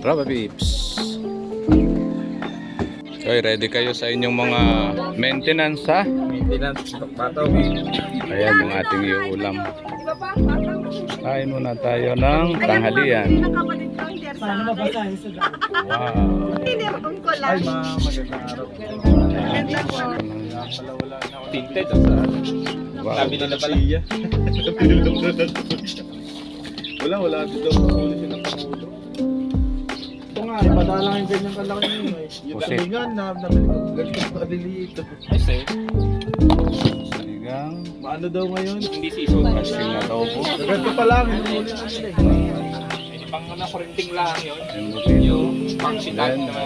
Raba Beeps. Okay, ready kayo sa inyong mga maintenance ha? Maintenance, bato. Ayan yung ating iulam. Kain muna tayo ng tanghalian. Paano mabasahin sa? Wow. Tinirong ko Ay, lang. ma magandang araw. Ganda po. Pala wala na ako. Tinted. Sa Wow. sabi nila pala. wala, wala dito. Huli sila pangulo. Ipadalang yung ganyan kalaki nyo eh. Yung Pusit. dami nga, na, nabili ko. Ganito kaliliit. Kasi, Sinigang. maano daw ngayon? Hindi season. Asin na tofu. Ganito pa lang, hinuli na nila eh. Pang ano, kurinting lang yun. Embutido. Pang Then, na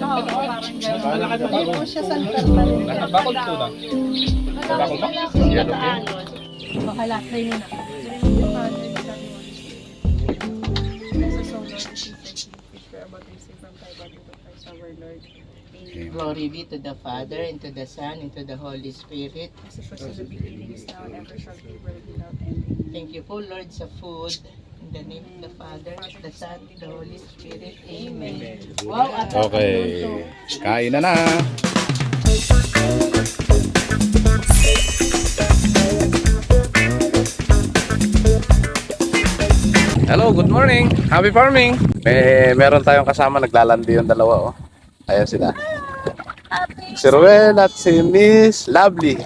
Oo, parang Kala ka gano'n. Hindi na po siya santal pa rin. Bakol po na. Bakol ba? Yellow pin. Baka lahat na yun ako. Sa solar, about to receive from thy body to Christ our Lord. Amen. Glory be to the Father, and to the Son, and to the Holy Spirit. As it was in the beginning, is now, and ever shall be, world without end. Thank you po, Lord, sa food. In the name of the Father, the Son, the Holy Spirit. Amen. Wow, at Okay. Kain na na. Hello, good morning. Happy farming. May meron tayong kasama naglalandi yung dalawa oh. Ayan sila. Si Ruel at si Miss Lovely.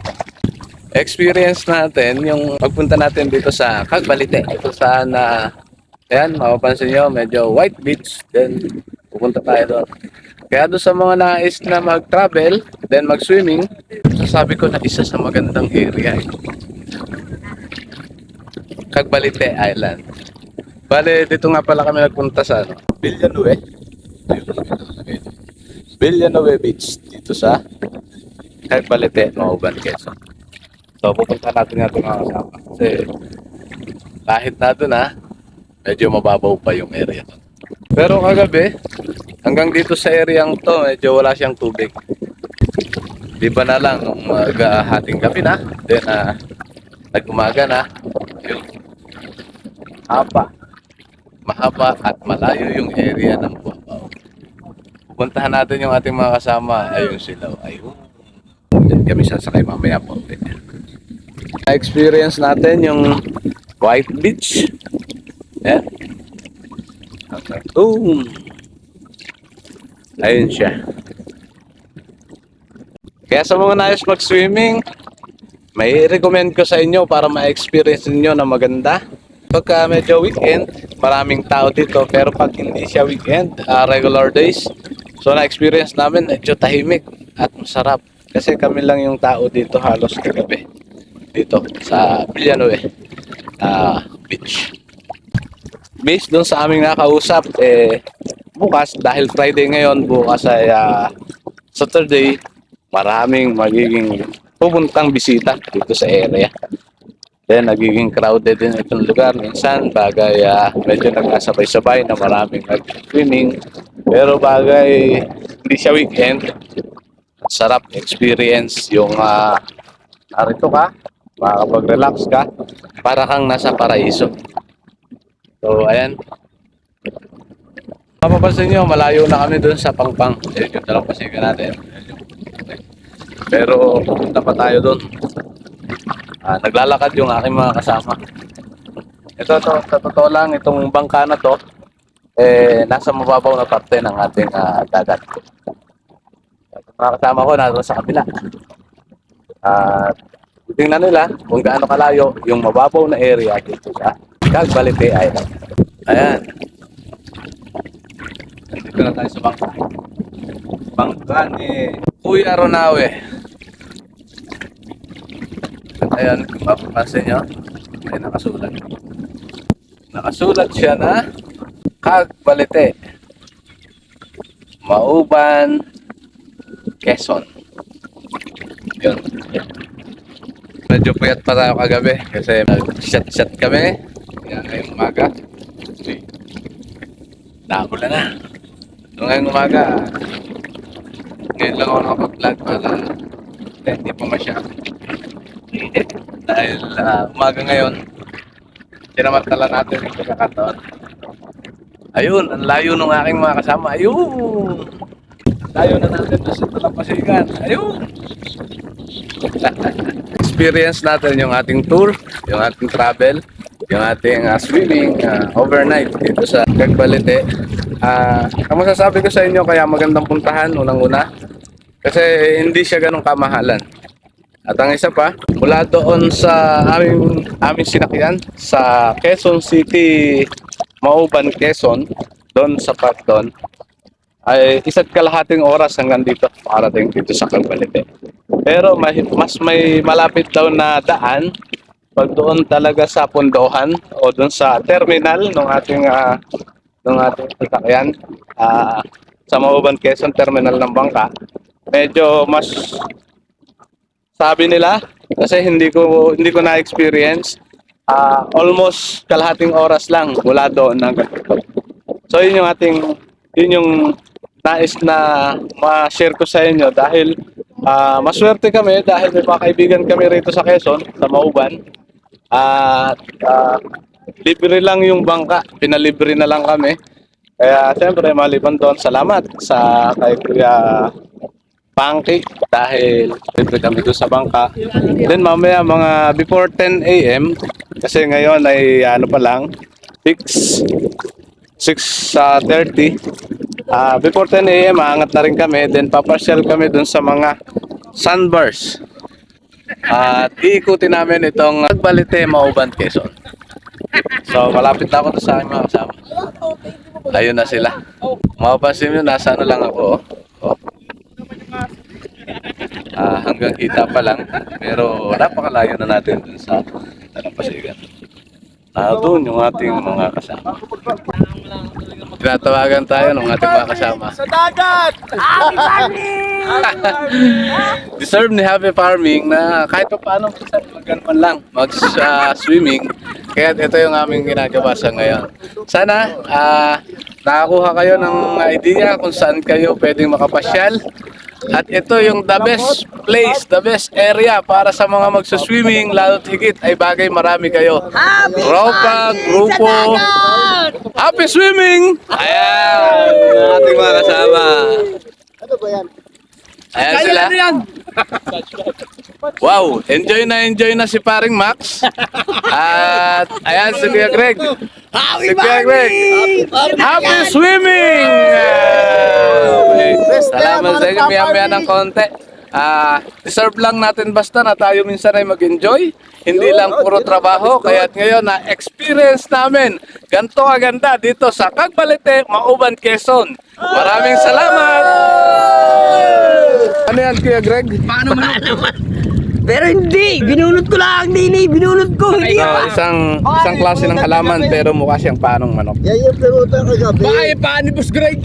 Experience natin yung pagpunta natin dito sa Cagbalite. Ito saan na ayan, mapapansin nyo, medyo white beach. Then pupunta tayo doon. Kaya doon sa mga nais na mag-travel, then mag-swimming, sasabi ko na isa sa magandang area. Cagbalite Island. Bale, dito nga pala kami nagpunta sa ano, Villanueva. Villanueva Beach dito sa Cagbalite, Mauban, Quezon. So, pupunta natin nga ito mga kasama. Kasi kahit na doon ha, medyo mababaw pa yung area doon. Pero kagabi, hanggang dito sa area to, medyo wala siyang tubig. Di ba na lang, nung mag-hating gabi na, then uh, nag-umaga na, yun, haba, mahaba at malayo yung area ng Buabaw. Pupuntahan natin yung ating mga kasama, ayun sila, ayun. Diyan kami sasakay mamaya po. Na-experience natin yung White Beach. Okay. Boom! Ayun siya. Kaya sa mga nais mag-swimming, may recommend ko sa inyo para ma-experience niyo na maganda. Pagka medyo weekend, maraming tao dito. Pero pag hindi siya weekend, ah, regular days, so na-experience namin medyo tahimik at masarap. Kasi kami lang yung tao dito halos kagabi. Dito sa Villanueva ah, Beach. Based doon sa aming nakausap, eh, bukas, dahil Friday ngayon, bukas ay ah, Saturday, maraming magiging pupuntang bisita dito sa area. Then nagiging crowded din itong lugar. Minsan bagay ah, medyo nagkasabay-sabay na maraming nag-swimming. Pero bagay hindi siya weekend. Sarap experience yung uh, narito ka. Makakapag-relax ka. Para kang nasa paraiso. So ayan. Mapapansin nyo malayo na kami dun sa Pangpang. Yun yung dalampasigan natin. Pero pupunta pa tayo dun Ah, naglalakad yung aking mga kasama. Ito to, sa totoo lang, itong bangka na to, eh, nasa mababaw na parte ng ating ah, dagat. Itong mga kasama ko, nasa sa kabila. At tingnan nila kung gaano kalayo yung mababaw na area dito sa Cagbalite Island. Ayan. Dito na tayo sa bangka. Bangka ni Kuya Ronawe. Ayan, kung mapapansin nyo, may nakasulat. Nakasulat siya na Cagbalite. Mauban, Quezon. Yun. Medyo puyat pa tayo kagabi kasi nag-shot-shot kami. Kaya ngayong umaga, uy, nakulan na. So, ngayong umaga, ngayon lang ako nakapag-vlog para hindi pa masyado init dahil ah, umaga ngayon sinamantala natin yung pagkakataon Ayun, ang layo ng aking mga kasama. Ayun! Layo na natin doon sa Talampasigan. Ayun! Experience natin yung ating tour, yung ating travel, yung ating ah, swimming ah, overnight dito sa Cagbalite. Ah, ang masasabi ko sa inyo kaya magandang puntahan unang-una kasi hindi siya ganong kamahalan. At ang isa pa, mula doon sa aming, aming sinakyan sa Quezon City, Mauban, Quezon, doon sa part doon, ay isa't kalahating oras hanggang dito, makarating dito sa Calbalite. Pero may, mas may malapit daw na daan pag doon talaga sa Pundohan o doon sa terminal ng ating ah, ng ating sasakyan ah, sa Mauban, Quezon, terminal ng bangka. Medyo mas sabi nila kasi hindi ko hindi ko na experience ah almost kalahating oras lang mula doon hanggang dito. So yun yung ating yun yung nais na ma-share ko sa inyo dahil ah maswerte kami dahil may mga kaibigan kami rito sa Quezon, sa Mauban. At ah, libre lang yung bangka, pinalibre na lang kami. Kaya siyempre maliban doon, salamat sa kay Kuya pancake dahil libre kami doon sa bangka. Then mamaya mga before 10 a.m. kasi ngayon ay ano pa lang 6 6:30 Ah, before 10 a.m. aangat na rin kami then papasyal kami doon sa mga sandbars. At iikutin namin itong Agbalite Mauban Quezon. So malapit na ako sa aking mga kasama. Ayun na sila. Mapapansin nyo, nasa ano lang ako. Oh. Ah, hanggang kita pa lang. Pero napakalayo na natin dun sa Talampasigan. Ah, doon yung ating mga kasama. Tinatawagan tayo ng ating mga kasama. Sa dagat! Deserve ni Happy Farming na kahit pa paano mag man lang mag-swimming. Kaya ito yung aming ginagawa sa ngayon. Sana ah nakakuha kayo ng idea kung saan kayo pwedeng makapasyal. At ito yung the best place, the best area para sa mga magsuswimming, lalo't higit ay bagay marami kayo. Tropa, grupo, happy swimming! Ayan, ang ating mga kasama. Ano ba yan? Ayan sila. Wow, enjoy na enjoy na si paring Max. At ayan si Kuya Greg. Kuya Greg. Happy swimming! Salamat sa inyo. Maya-maya ng konti. Ah, deserve lang natin basta na tayo minsan ay mag-enjoy. Hindi lang puro trabaho. Kaya ngayon na experience namin ganito aganda dito sa Cagbalite, Mauban, Quezon. Maraming salamat! Ano yan, Kuya Greg? Pero hindi, binunot ko lang din eh, binunot ko. Hindi Ah, isang isang klase ng halaman pero mukha siyang panong manok. Yan yung pinutan ko gabi. Ay, paano boss Greg?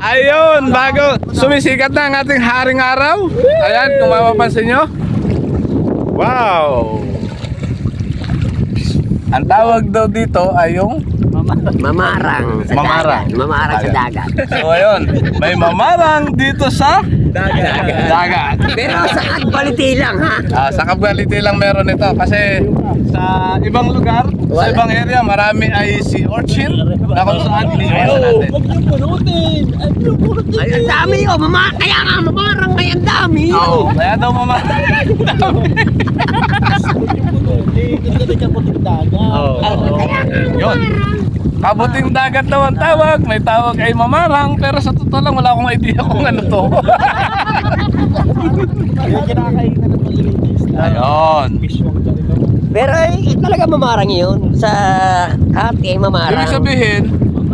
Ayun, bago sumisikat na ang ating haring araw. Ayan, kung mapapansin nyo. Wow! Ang tawag daw dito ay yung Mamarang sa Mamarang. dagat. Mamarang sa dagat. So ayun, may mamarang dito sa dagat. dagat. Pero sa agbaliti lang ha. Ah, sa Cavite lang meron ito kasi sa ibang lugar, sa ibang area, marami ay si urchin na kung saan iniiwasan natin. Ay, ang dami oh, mama, kaya nga mamarang kaya ang dami. Oo, kaya daw mamarang. Yun. Kabuting dagat daw ang tawag, may tawag ay mamarang, pero sa totoo lang wala akong idea kung ano to. Ayun. Pero eh, talaga mamarang yun. Sa hati, mamarang. Ibig sabihin,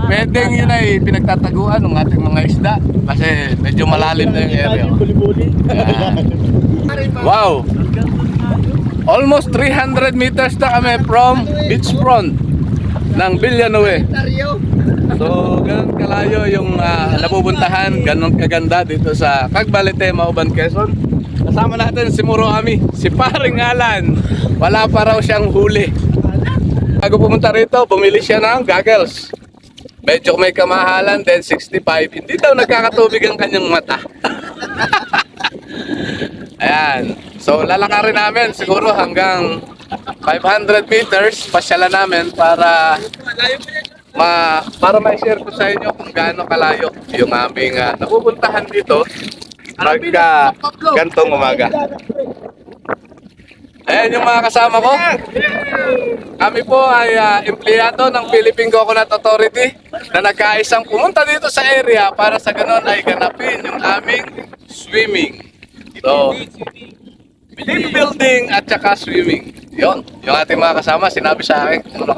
pwedeng yun ay pinagtataguan ng ating mga isda kasi medyo malalim na yung area. Wow! Almost 300 meters na kami from beachfront ng Villanueva. So, ganun kalayo yung ah, napupuntahan, ganun kaganda dito sa Cagbalite, Mauban, Quezon. Kasama natin si Muro Ami, si Paring Alan. Wala pa raw siyang huli. Bago pumunta rito, bumili siya ng goggles. Medyo may kamahalan, then 65. Hindi daw nagkakatubig ang kanyang mata. Ayan. So lalakarin namin siguro hanggang 500 meters, pasyalan namin para ma para ma-share ko sa inyo kung gaano kalayo yung aming uh, napupuntahan dito pagka gantong umaga. Ayan yung mga kasama ko. Kami po ay ah, empleyado ng Philippine Coconut Authority na nagkaisang pumunta dito sa area para sa ganun ay ganapin yung aming swimming. So, team building at saka swimming. Yon, yung ating mga kasama, sinabi sa akin kung, ano,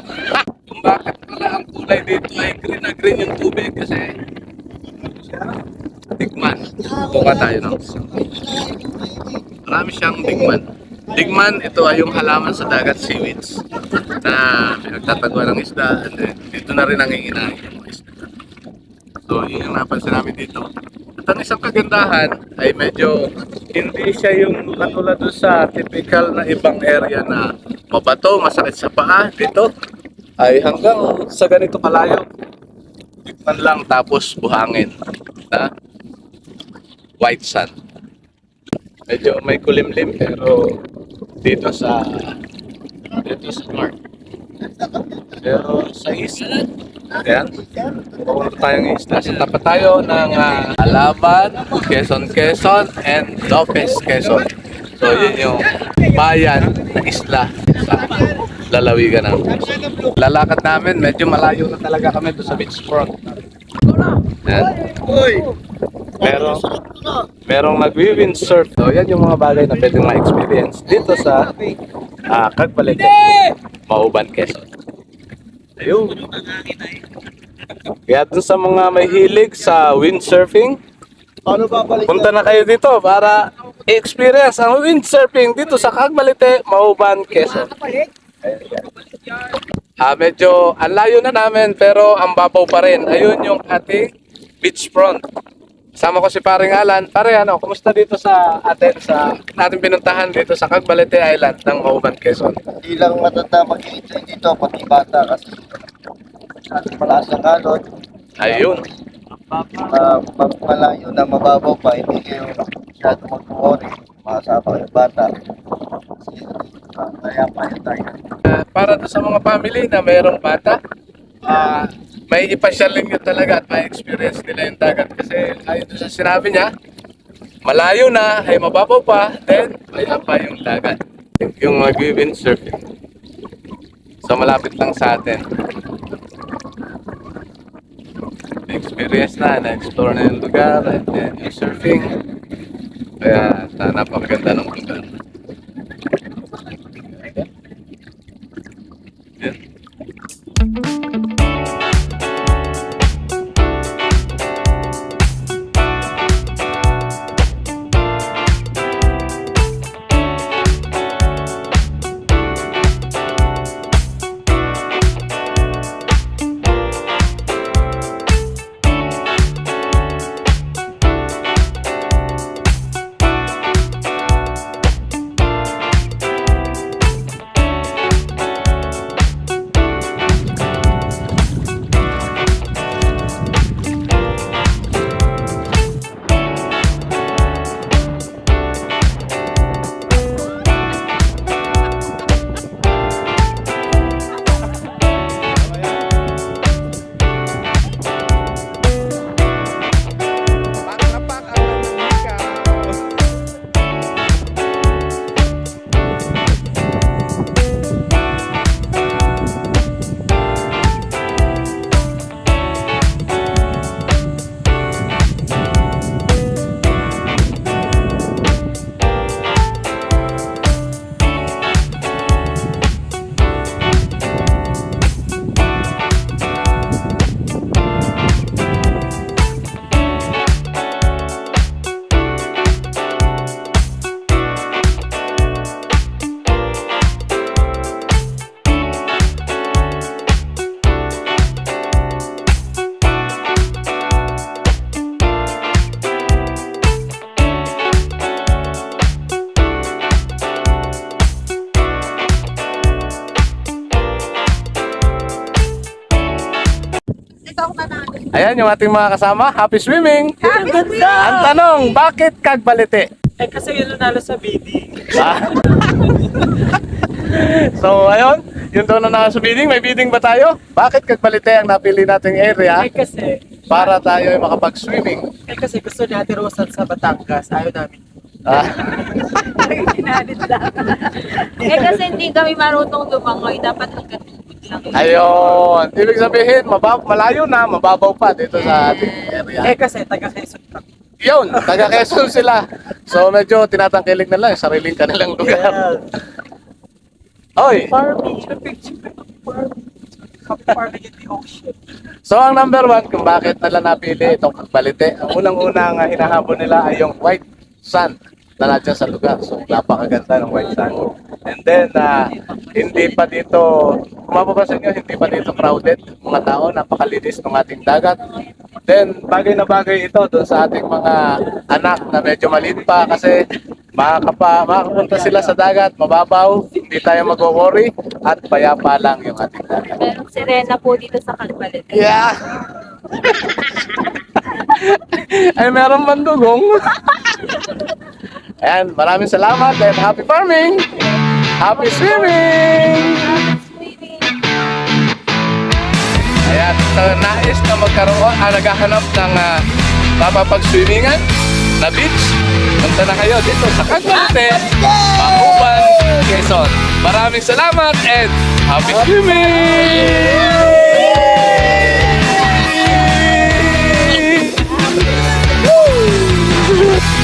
kung bakit pala ang kulay dito ay green na green yung tubig kasi digman. Buka tayo, no? Marami siyang digman. Digman, ito ay yung halaman sa dagat seaweeds na pinagtatagwa ng isda and dito na rin ang inginahin mga isda. So, yun yung napansin namin dito. At ang isang kagandahan ay medyo hindi siya yung katulad doon sa typical na ibang area na mabato, masakit sa paa. Dito ay hanggang sa ganito kalayo. Tikman lang tapos buhangin na white sand. Medyo may kulimlim pero dito sa dito sa north. Pero sa east, ayan, pupunta tayong isla. Sa tapat tayo ng uh, Alaban, Quezon, Quezon, and Lopez, Quezon. So, yun yung bayan na isla sa lalawigan ng Quezon. Lalakad namin, medyo malayo na talaga kami doon sa beachfront. Ayan. Merong, merong nagwi-windsurf. So, yan yung mga bagay na pwedeng ma-experience dito sa uh, Cagbalete, Mauban, Quezon. Ayun. Kaya dun sa mga may hilig sa windsurfing, punta na kayo dito para i-experience ang windsurfing dito sa Cagbalete, Mauban, Quezon. Ah, medyo ang layo na namin pero ang babaw pa rin. Ayun yung ating beachfront. Sama ko si Paring Alan. Pare, ano, kumusta dito sa atin sa ating pinuntahan dito sa Cagbalete Island ng Mauban, Quezon? Hindi lang matanda mag-enjoy dito, pati bata kasi masyadong malakas ang alon. Ayun. Uh, pag malayo na mababaw pa, hindi kayo masyadong mag-worry. Makasama kayo bata. Kasi uh, kaya pa yung tayo. Ah, para to sa mga family na mayroong bata, ah, may ipasyal ninyo talaga at may experience nila yung dagat kasi ayon doon sa sinabi niya, malayo na, ay mababaw pa, then may pa yung dagat. Yung mag-windsurfing. So malapit lang sa atin. experience na, na-explore na yung lugar, and then yung surfing. Kaya napakaganda ng lugar. Ayan yung ating mga kasama. Happy swimming! Ang tanong, bakit kagbalite? Eh kasi yun nanalo sa BD. Ah. So, ayun, yun daw na nasa bidding. May bidding ba tayo? Bakit Kagbalite ang napili nating area Eh kasi, para tayo ay makapag-swimming? eh kasi gusto ni Ate Rosan sa Batangas. Ayaw namin. Ah, Eh kasi hindi kami marunong lumangoy, dapat hanggang lang. ayun. Ibig sabihin, mabab malayo na, mababaw pa dito sa ating area. Eh kasi, taga Quezon kami. Yun, taga Quezon sila. So medyo tinatangkilik na lang yung sariling kanilang lugar. Oy, Farming, yung picture ng farming. Kami farming in the ocean. so ang number one kung bakit nila napili itong Balite, ang unang-unang hinahabol nila ay yung white sand na nandiyan sa lugar. So napakaganda ng white sand. And then, uh, hindi pa dito, kung mapapansin nyo, hindi pa dito crowded mga tao, napakalinis ng ating dagat. Then, bagay na bagay ito doon sa ating mga anak na medyo maliit pa kasi makakapa, makakapunta sila sa dagat, mababaw, hindi tayo mag-worry at payapa lang yung ating dagat. Merong sirena po dito sa Kalbalit. Yeah! Ay, meron man dugong. Ayan, maraming salamat and happy farming! Happy swimming! Ayan, sa nais na magkaroon, ah, naghahanap ng uh, mapapag-swimmingan na beach, punta na kayo dito sa Cagbalite, Mahuban, Quezon. Maraming salamat and happy swimming! Woo!